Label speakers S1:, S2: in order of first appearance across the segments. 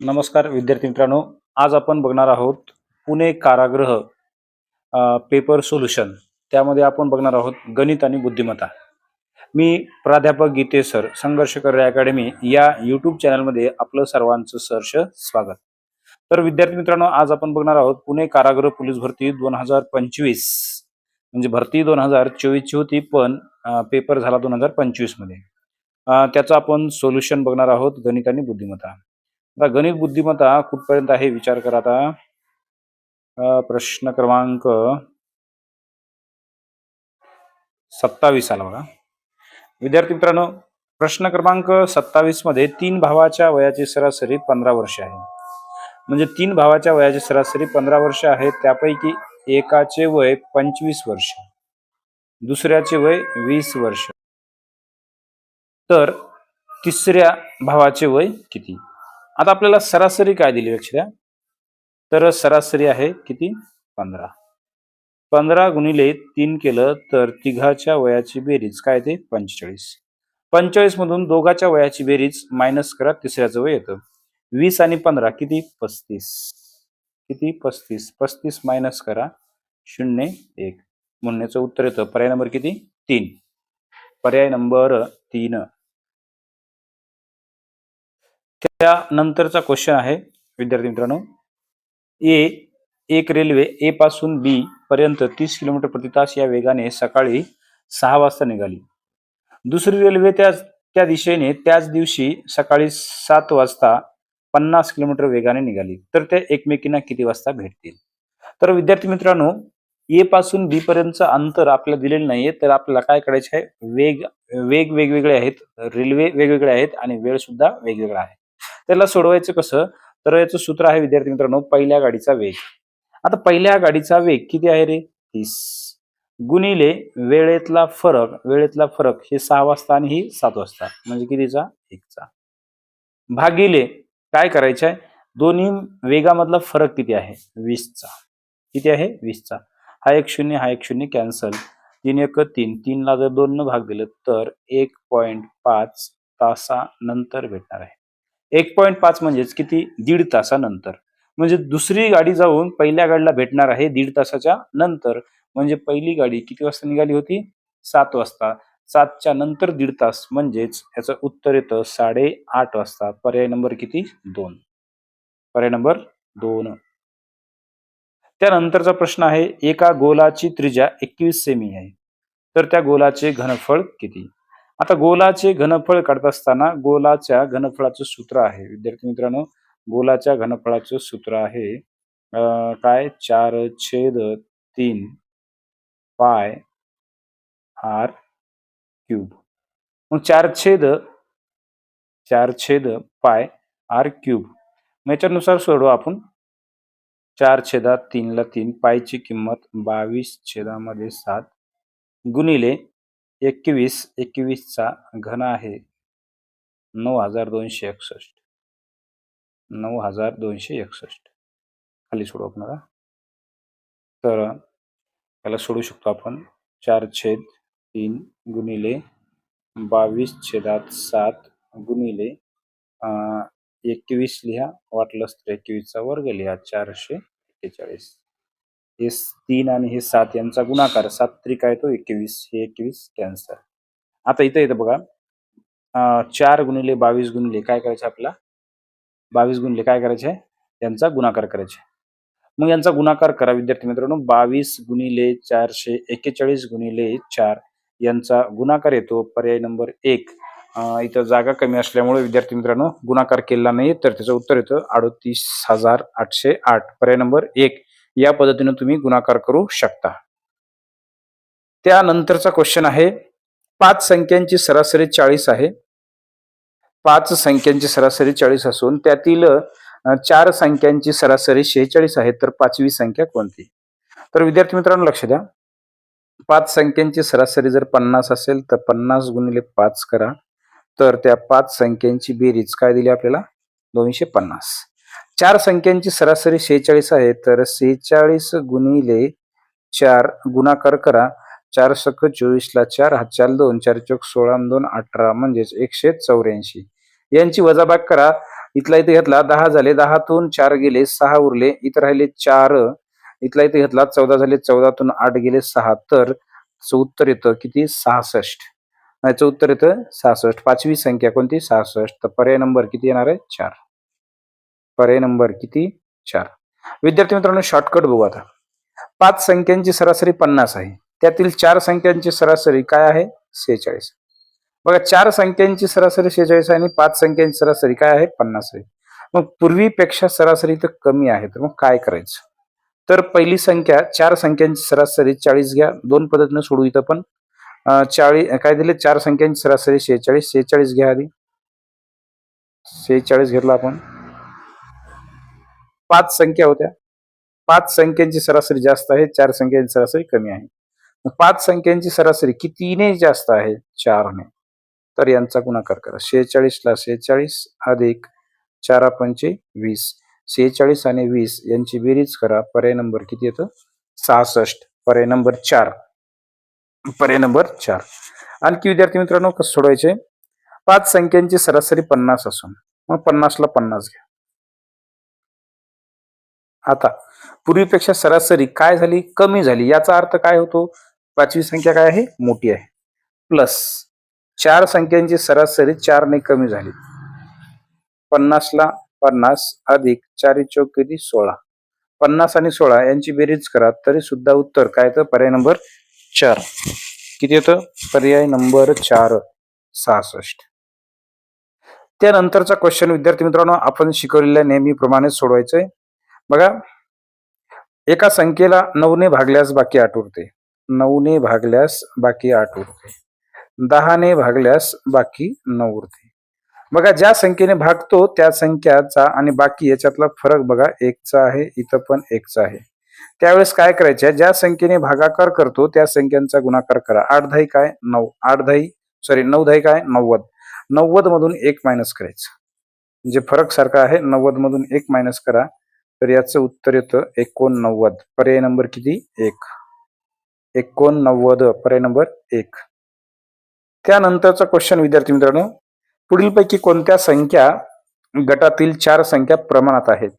S1: नमस्कार विद्यार्थी मित्रांनो आज आपण बघणार आहोत पुणे कारागृह पेपर सोल्युशन त्यामध्ये आपण बघणार आहोत गणित आणि बुद्धिमत्ता. मी प्राध्यापक गीते सर संघर्ष कार्य अकॅडमी या युट्यूब चॅनलमध्ये आपलं सर्वांचं सहर्ष स्वागत. तर विद्यार्थी मित्रांनो आज आपण बघणार आहोत पुणे कारागृह पोलीस भरती दोन हजार पंचवीस. म्हणजे भरती दोन हजार चोवीसची होती पण पेपर झाला दोन हजार पंचवीसमध्ये. त्याचं आपण सोल्युशन बघणार आहोत गणित आणि बुद्धिमत्ता. आता गणित बुद्धिमत्ता कुठपर्यंत आहे? विचार करा आता. प्रश्न क्रमांक सत्तावीस आला बघा. विद्यार्थी मित्रांनो प्रश्न क्रमांक सत्तावीसमध्ये तीन भावाच्या वयाची सरासरी पंधरा वर्ष आहे. म्हणजे तीन भावाच्या वयाची सरासरी पंधरा वर्ष आहे त्यापैकी एकाचे वय पंचवीस वर्ष दुसऱ्याचे वय वीस वर्ष. तर तिसऱ्या भावाचे वय किती? आता आपल्याला सरासरी काय दिली लक्ष द्या. तर सरासरी आहे किती? पंधरा. पंधरा गुणिले तीन केलं तर तिघाच्या वयाची बेरीज काय ते पंचेचाळीस. पंचेचाळीस मधून दोघाच्या वयाची बेरीज मायनस करा तिसऱ्याचं वय येतं. वीस आणि पंधरा किती? पस्तीस. किती? पस्तीस. पस्तीस मायनस करा शून्य एक. म्हणण्याचं उत्तर येतं. पर्याय नंबर किती? तीन. पर्याय नंबर तीन. त्यानंतरचा क्वेश्चन आहे विद्यार्थी मित्रांनो. ए एक रेल्वे ए पासून बी पर्यंत तीस किलोमीटर प्रति तास या वेगाने सकाळी सहा वाजता निघाली. दुसरी रेल्वे त्या त्या दिशेने त्याच दिवशी सकाळी सात वाजता पन्नास किलोमीटर वेगाने निघाली. तर त्या एकमेकींना किती वाजता भेटतील? तर विद्यार्थी मित्रांनो ए पासून बी पर्यंतचं अंतर आपल्याला दिलेलं नाहीये तर आपल्याला काय करायचे आहे? वेग वेग वेगवेगळे आहेत रेल्वे वेगवेगळे आहेत आणि वेळ सुद्धा वेगवेगळा आहे. त्याला सोडवायचं कसं? तर याचं सूत्र आहे विद्यार्थी मित्रांनो पहिल्या गाडीचा वेग. आता पहिल्या गाडीचा वेग किती आहे रे? तीस. गुणिले वेळेतला फरक वेळेतला फरक हे सहा वाजता आणि ही सात वाजता. म्हणजे कितीचा? एकचा. भागिले काय करायचं आहे दोन्ही वेगामधला फरक किती आहे? वीसचा. किती आहे? वीसचा. हा एक शून्य हा एक शून्य कॅन्सल. तीन एक तीन. तीनला जर दोन भाग दिलं तर एक पॉईंट पाच तासानंतर भेटणार आहे. एक पॉईंट पाच म्हणजेच किती? दीड तासानंतर. म्हणजे दुसरी गाडी जाऊन पहिल्या गाडीला भेटणार आहे दीड तासाच्या नंतर. म्हणजे पहिली गाडी किती वाजता निघाली होती? सात वाजता. सातच्या नंतर दीड तास म्हणजेच याचं उत्तर येतं साडे आठ वाजता. पर्याय नंबर किती? दोन. पर्याय नंबर दोन. त्यानंतरचा प्रश्न आहे एका गोलाची त्रिज्या एकवीस सेमी आहे. तर त्या गोलाचे घनफळ किती? आता गोलाचे घनफळ काढत असताना गोलाच्या घनफळाचं सूत्र आहे. विद्यार्थी मित्रांनो गोलाच्या घनफळाचं सूत्र आहे काय? चार छेद तीन पाय आर क्यूब. मग चार छेद चार छेद पाय आर क्यूब. मग याच्यानुसार सोडू आपण. चार छेदात तीनला तीन पायची किंमत बावीस छेदामध्ये सात गुणिले एकवीस एकवीसचा घन आहे. नऊ हजार दोनशे एकसष्ट. नऊ हजार दोनशे एकसष्ट. खाली सोडू आपणाला. तर याला सोडू शकतो आपण चार छेद तीन गुणिले बावीस छेदात सात गुणिले एकवीस लिहा. वाटलंच तर एकवीसचा वर्ग लिहा. चारशे एक्केचाळीस. हे तीन आणि हे सात यांचा गुणाकार सात त्रिका आहे तो एकवीस हे एकवीस कॅन्सर आता इथं येतं बघा. चार गुणिले बावीस गुणिले काय करायचे आपला बावीस गुणिले काय करायचे यांचा गुणाकार करायचे मग यांचा गुणाकार करा विद्यार्थी मित्रांनो. बावीस गुणिले चारशे एक्केचाळीस गुणिले चार यांचा गुणाकार येतो. पर्याय नंबर एक. इथं जागा कमी असल्यामुळे विद्यार्थी मित्रांनो गुणाकार केला नाही तर त्याचं उत्तर येतं अडतीस हजार आठशे आठ. पर्याय नंबर एक. या पद्धतीने तुम्ही गुणाकार करू शकता. त्यानंतरचा क्वेश्चन आहे पाच संख्यांची सरासरी चाळीस आहे. पाच संख्यांची सरासरी चाळीस असून त्यातील चार संख्यांची सरासरी शेहेचाळीस आहे तर पाचवी संख्या कोणती? तर विद्यार्थी मित्रांनो लक्ष द्या. पाच संख्यांची सरासरी जर पन्नास असेल तर पन्नास गुणिले पाच करा. तर त्या पाच संख्यांची बेरीज काय दिली आपल्याला? दोनशे पन्नास. चार संख्यांची सरासरी शेहेचाळीस आहे तर शेहेचाळीस गुणिले चार गुणाकार करा. चार सख चार हा चार दोन चार चौक सोळा दोन अठरा म्हणजेच एकशे चौऱ्याऐंशी. यांची वजाबाग करा. इथला इथे घेतला दहा झाले दहातून चार गेले सहा उरले इथं राहिले चार. इथला इथे घेतला चौदा झाले चौदातून आठ गेले सहा. तर उत्तर येतं किती? सहासष्ट. नाही उत्तर येतं सहासष्ट. पाचवी संख्या कोणती? सहासष्ट. तर पर्याय नंबर किती येणार आहे? चार. पर्याय नंबर किती? चार. विद्यार्थी मित्रांनो शॉर्टकट बघू आता. पाच संख्यांची सरासरी पन्नास आहे. त्यातील चार संख्यांची सरासरी काय आहे? सेहेचाळीस. बघा चार संख्यांची सरासरी शेहेचाळीस आहे आणि पाच संख्यांची सरासरी काय आहे? पन्नास आहे. मग पूर्वीपेक्षा सरासरी तर कमी आहे. तर मग काय करायचं? तर पहिली संख्या चार संख्यांची सरासरी चाळीस घ्या. दोन पद्धतीनं सोडू इथं पण. चाळीस काय दिले? चार संख्यांची सरासरी शेहेचाळीस शेहेचाळीस घ्या आधी. शेहेचाळीस घेतला आपण. पाच संख्या होत्या. पाच संख्यांची सरासरी जास्त आहे चार संख्यांची सरासरी कमी आहे. पाच संख्यांची सरासरी कितीने जास्त आहे? चारने. तर यांचा गुणाकार करा. शेहेचाळीसला शेहेचाळीस अधिक चारा पंचे वीस. शेहेचाळीस आणि वीस यांची बेरीज करा. पर्याय नंबर किती येतं? सहासष्ट. पर्याय नंबर चार. पर्याय नंबर चार. आणखी विद्यार्थी मित्रांनो कसं सोडवायचे? पाच संख्यांची सरासरी पन्नास असून. मग पन्नासला पन्नास घ्या. आता पूर्वीपेक्षा सरासरी काय झाली? कमी झाली. याचा अर्थ काय होतो? पाचवी संख्या काय आहे? मोठी आहे. प्लस चार संख्यांची सरासरी चारने कमी झाली. पन्नासला पन्नास अधिक चारी चौक सोळा. पन्नास आणि सोळा यांची बेरीज करा तरी सुद्धा उत्तर काय तर पर्याय नंबर चार. किती येतं? पर्याय नंबर चार. सहासष्ट. त्यानंतरचा क्वेश्चन विद्यार्थी मित्रांनो आपण शिकवलेल्या नेहमीप्रमाणे सोडवायचंय. बघा एका संख्येला नऊने भागल्यास बाकी आठ उरते. नऊने भागल्यास बाकी आठ उरते. दहाने भागल्यास बाकी नऊ उरते. बघा ज्या संख्येने भागतो त्या संख्याचा आणि बाकी याच्यातला फरक बघा एकचा आहे इथं पण एकचा आहे. त्यावेळेस काय करायचे ज्या संख्येने भागाकार करतो त्या संख्यांचा गुणाकार करा. आठ दहाई काय? नऊ. आठ दहाई सॉरी नऊ दहाई काय? नव्वद. नव्वद मधून एक मायनस करायचं. म्हणजे फरक सारखा आहे नव्वद मधून एक मायनस करा. तर याचं उत्तर येतं एकोणनव्वद. पर्याय नंबर किती? एक. एकोणनव्वद. पर्याय नंबर एक. त्यानंतरचा क्वेश्चन विद्यार्थी मित्रांनो पुढीलपैकी कोणत्या संख्या गटातील चार संख्या प्रमाणात आहेत?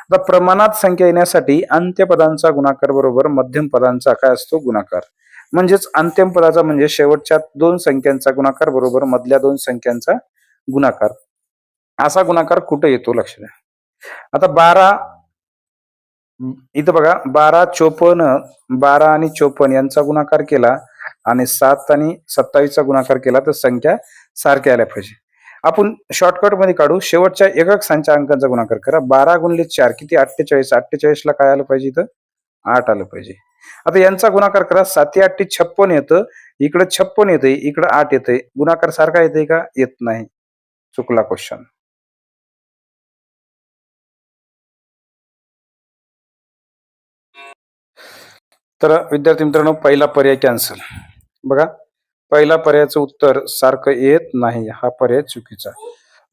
S1: आता प्रमाणात संख्या येण्यासाठी अंत्यपदांचा गुणाकार बरोबर मध्यम पदांचा काय असतो? गुणाकार. म्हणजेच अंतिम पदाचा म्हणजे शेवटच्या दोन संख्यांचा गुणाकार बरोबर मधल्या दोन संख्यांचा गुणाकार. असा गुणाकार कुठे येतो? लक्ष द्या. आता बारा इथं बघा बारा चोपन्न बारा आणि चोपन्न यांचा गुणाकार केला आणि सात आणि सत्तावीसचा गुणाकार केला तर संख्या सारख्या आल्या पाहिजे. आपण शॉर्टकटमध्ये काढू. शेवटच्या एकक संख्या अंकांचा गुणाकार करा. बारा गुणले चार किती? अठ्ठेचाळीस. अठ्ठेचाळीस ला काय आलं पाहिजे इथं? आठ आलं पाहिजे. आता यांचा गुणाकार करा. साती आठे छप्पन येतं. इकडं छप्पन येतंय इकडं आठ येतंय. गुणाकार सारखा येतोय का? येत नाही. चुकला क्वेश्चन तर विद्यार्थी मित्रांनो पहिला पर्याय कॅन्सल बघा पहिला पर्यायाचं उत्तर सारखं येत नाही. हा पर्याय चुकीचा.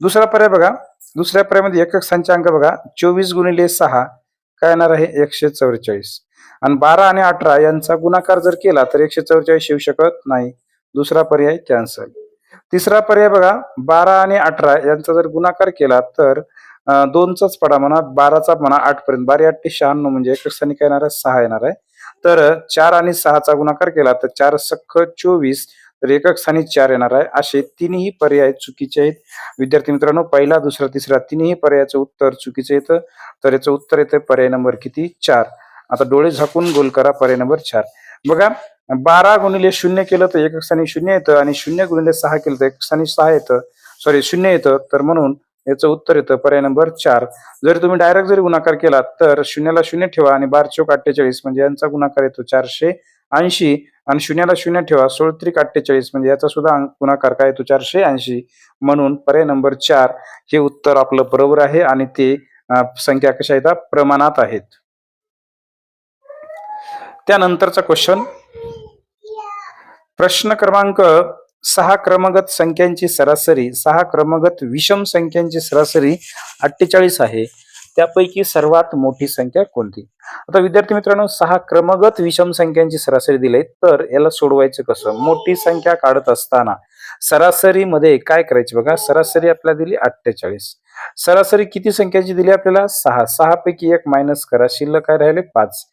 S1: दुसरा पर्याय बघा दुसऱ्या पर्यायामध्ये एकक संचांक बघा चोवीस गुणिले सहा काय येणार आहे? एकशे चौवेचाळीस आणि बारा आणि अठरा यांचा गुणाकार जर केला तर एकशे चौवेचाळीस येऊ शकत नाही. दुसरा पर्याय कॅन्सल तिसरा पर्याय बघा बारा आणि अठरा यांचा जर गुणाकार केला तर दोनचाच पडा म्हणा बाराचा म्हणा आठ पर्यंत बारा आठ ते शहाण्णव म्हणजे एकक स्थानी काय येणार आहे सहा येणार आहे. तर चार आणि सहाचा गुणाकार केला तर चार सख्ख चोवीस तर एकक स्थानी चार येणार आहे. असे तिन्ही पर्याय चुकीचे आहेत. विद्यार्थी मित्रांनो पहिला दुसरा तिसरा तिन्ही पर्यायाचं उत्तर चुकीचं येतं. तर याचं उत्तर येतं पर्याय नंबर किती? चार. आता डोळे झाकून गोल करा पर्याय नंबर चार. बघा बारा गुणिले शून्य केलं तर एक स्थानी शून्य येतं आणि शून्य गुणिले सहा केलं तर एक स्थानी सहा येतं. सॉरी शून्य येतं. तर म्हणून याचं उत्तर येतं. पर्याय नंबर चार. जर तुम्ही डायरेक्ट जरी गुणाकार केला तर शून्याला शून्य ठेवा आणि बार चौक अठ्ठेचाळीस म्हणजे यांचा गुणाकार येतो चारशे ऐंशी आणि शून्याला शून्य ठेवा सोळत्रिक अठ्ठेचाळीस म्हणजे याचा सुद्धा गुणाकार काय येतो चारशे ऐंशी. म्हणून पर्याय नंबर चार हे उत्तर आपलं बरोबर आहे आणि ते संख्या कशा येतात प्रमाणात आहेत. त्यानंतरचा क्वेश्चन प्रश्न क्रमांक सहा क्रमगत संख्यांची सरासरी सहा क्रमगत विषम संख्यांची सरासरी अठ्ठेचाळीस आहे. त्यापैकी सर्वात मोठी संख्या कोणती? आता विद्यार्थी मित्रांनो सहा क्रमगत विषम संख्यांची सरासरी दिली तर याला सोडवायचं कसं? मोठी संख्या काढत असताना सरासरीमध्ये काय करायची बघा? सरासरी आपल्याला दिली अठ्ठेचाळीस. सरासरी किती संख्याची दिली आपल्याला? सहा. सहा पैकी एक मायनस करा शिल्लक काय राहिले पाच.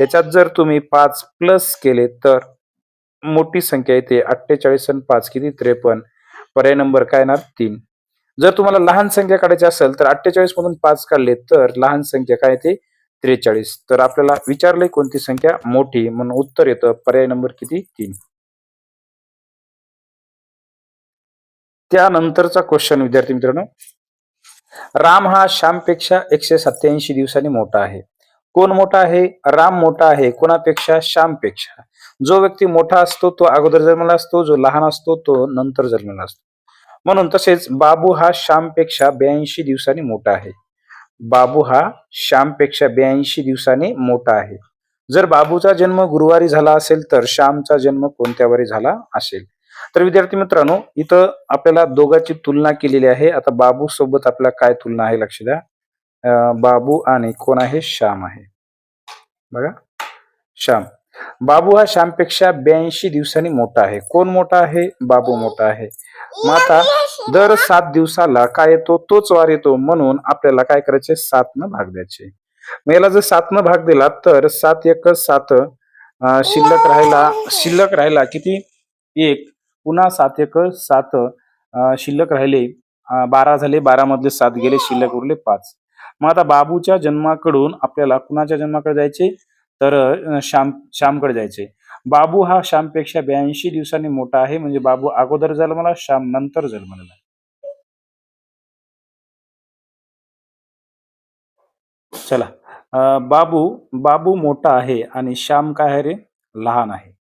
S1: याच्यात जर तुम्ही पाच प्लस केले तर मोठी संख्या येते अठ्ठेचाळीस आणि पाच किती? त्रेपन्न. पर्याय नंबर काय येणार? तीन. जर तुम्हाला लहान संख्या काढायची असेल तर अठ्ठेचाळीस मधून पाच काढले तर लहान संख्या काय येते? त्रेचाळीस. तर आपल्याला विचारले कोणती संख्या मोठी? म्हणून उत्तर येतं. पर्याय नंबर किती? तीन. त्यानंतरचा क्वेश्चन विद्यार्थी मित्रांनो. राम हा श्यामपेक्षा एकशे सत्याऐंशी दिवसांनी मोठा आहे. कोण मोठा आहे? राम मोठा आहे. कोणापेक्षा? श्यामपेक्षा. जो व्यक्ती मोठा असतो तो अगोदर जन्मला असतो जो लहान असतो तो नंतर जन्मला असतो. म्हणून तसेच बाबू हा श्यामपेक्षा ब्याऐंशी दिवसांनी मोठा आहे. बाबू हा श्यामपेक्षा ब्याऐंशी दिवसांनी मोठा आहे. जर बाबूचा जन्म गुरुवारी झाला असेल तर श्यामचा जन्म कोणत्या वारी झाला असेल? तर विद्यार्थी मित्रांनो इथं आपल्याला दोघांची तुलना केलेली आहे. आता बाबू सोबत आपल्याला काय तुलना आहे लक्ष द्या. बाबू आणि कोण आहे? श्याम आहे. बघा. श्याम. बाबू हा श्यामपेक्षा ब्याऐंशी दिवसांनी मोठा आहे. कोण मोठा आहे? बाबू मोठा आहे. मग आता दर सात दिवसाला काय येतो? तोच वार येतो म्हणून आपल्याला काय करायचे? सात न भाग द्यायचे. मग याला जर सात न भाग दिला तर सात एक सात शिल्लक राहिला शिल्लक राहिला किती? एक. पुन्हा सात एक सात शिल्लक राहिले. बारा झाले. बारा मधले सात गेले. शिल्लक उरले पाच. मग आता बाबूच्या जन्माकडून आपल्याला कुणाच्या जन्माकडे जायचे? तर श्याम श्यामकडे जायचे. बाबू हा श्यामपेक्षा ब्याऐंशी दिवसांनी मोठा आहे म्हणजे बाबू अगोदर जन्मला श्याम नंतर जन्मलेला चला. बाबू बाबू मोठा आहे आणि श्याम काय आहे रे? लहान आहे.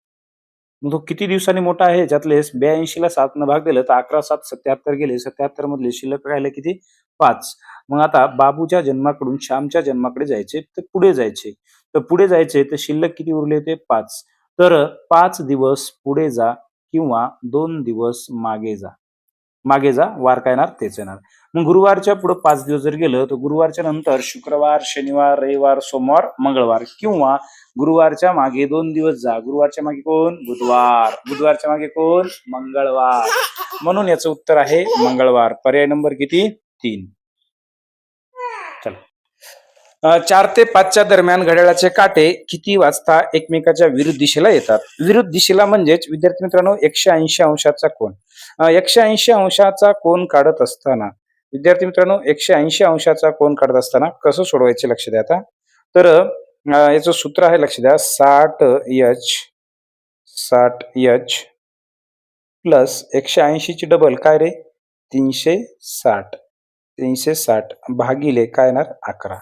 S1: तो किती दिवसांनी मोठा आहे? ज्यातले ब्याऐंशी ला सात न भाग दिलं तर अकरा सात सत्याहत्तर गेले. सत्याहत्तर मधले शिल्लक राहिले किती? पाच. मग आता बाबूच्या जन्माकडून श्यामच्या जन्माकडे जायचे तर पुढे जायचे. तर पुढे जायचे तर शिल्लक किती उरले ते पाच. तर पाच दिवस पुढे जा किंवा दोन दिवस मागे जा. मागे जा वार काय येणार तेच येणार. मग गुरुवारच्या पुढे पाच दिवस जर गेलं तर गुरुवारच्या नंतर शुक्रवार शनिवार रविवार सोमवार मंगळवार किंवा गुरुवारच्या मागे दोन दिवस जा. गुरुवारच्या मागे कोण? बुधवार. बुधवारच्या मागे कोण? मंगळवार. म्हणून याचं उत्तर आहे मंगळवार. पर्याय नंबर किती? तीन. चला. चार ते पाचच्या दरम्यान घड्याळाचे काटे किती वाजता एकमेकाच्या विरुद्ध दिशेला येतात? विरुद्ध दिशेला म्हणजेच विद्यार्थी मित्रांनो एकशे ऐंशी अंशाचा कोण एकशे ऐंशी अंशाचा कोण काढत असताना विद्यार्थी मित्रांनो एकशे ऐंशी अंशाचा कोण काढत असताना कसं सोडवायचे लक्ष द्या आता? तर याचं सूत्र आहे लक्ष द्या. साठ एच साठ एच प्लस एकशे ऐंशीची डबल काय रे? तीनशे साठ. तीनशे साठ भागिले काय येणार? अकरा.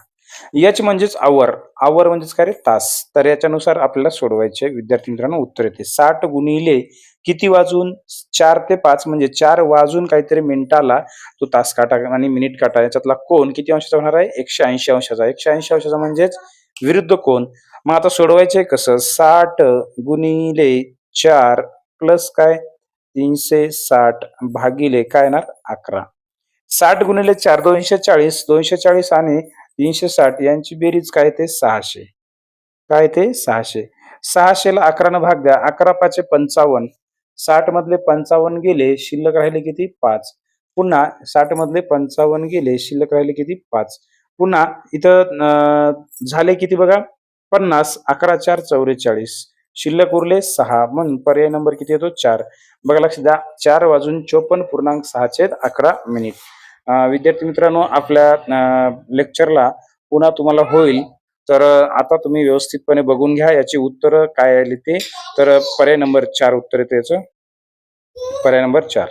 S1: एच म्हणजेच आवर. आवर म्हणजेच काय रे? तास. तर याच्यानुसार आपल्याला सोडवायचे. विद्यार्थी मित्रांनो उत्तर येते. साठ गुणिले किती वाजून? चार ते पाच म्हणजे चार वाजून काहीतरी मिनिटाला तो तास काटा आणि मिनिट काटा. याच्यातला कोण किती अंशाचा होणार आहे? एकशे ऐंशी अंशाचा एकशे ऐंशी अंशाचा म्हणजेच विरुद्ध कोण मग आता सोडवायचे कसं? साठ गुणिले चार प्लस काय? तीनशे साठ भागिले काय येणार? अकरा. साठ गुणिले चार दोनशे चाळीस. दोनशे चाळीस आणि तीनशे साठ यांची बेरीज काय ते सहाशे. काय ते सहाशे. सहाशेला अकरानं भाग द्या. अकरा पाचशे पंचावन्न. साठ मधले पंचावन्न गेले शिल्लक राहिले किती? पाच. पुन्हा साठ मधले पंचावन्न गेले शिल्लक राहिले किती? पाच. पुन्हा इथं झाले किती बघा? पन्नास अकरा चार चौवेचाळीस. शिल्लक उरले सहा. म्हणून पर्याय नंबर किती येतो? चार. बघा लक्ष द्या. चार वाजून चोपन्न पूर्णांक सहाचे अकरा मिनिट. विद्यार्थी मित्रांनो आपल्या लेक्चरला पुन्हा तुम्हाला होईल. तर आता तुम्ही व्यवस्थितपणे बघून घ्या याची उत्तर काय आली ते. तर पर्याय नंबर चार उत्तर येते याचं. पर्याय नंबर चार.